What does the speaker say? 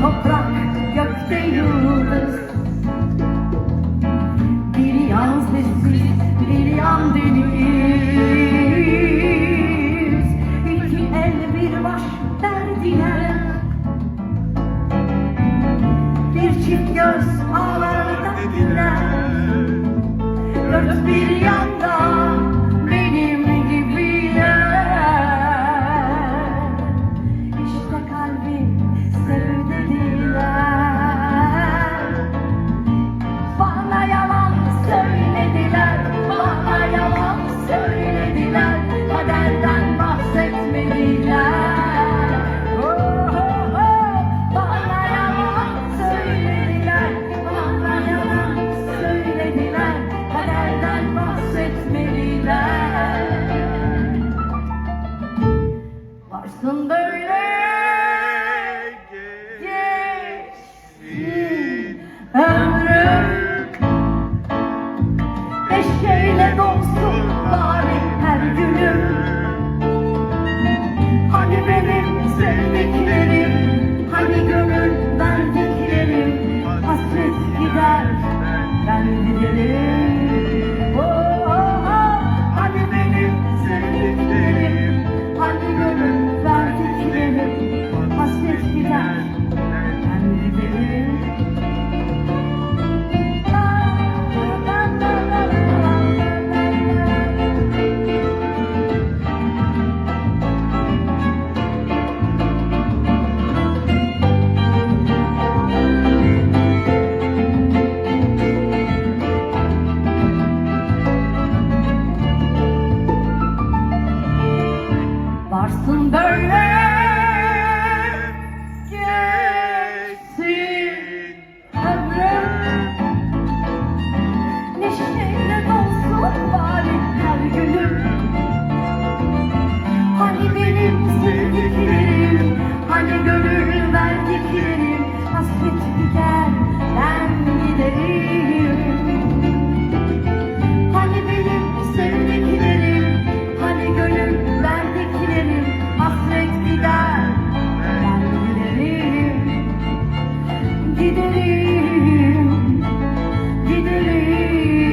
toprak, gökte yıldız. Biri yaz nefis, biri yan deniz. İki el bir baş verdiler Bir çift göz ağlar da dinler Dört bir yan you.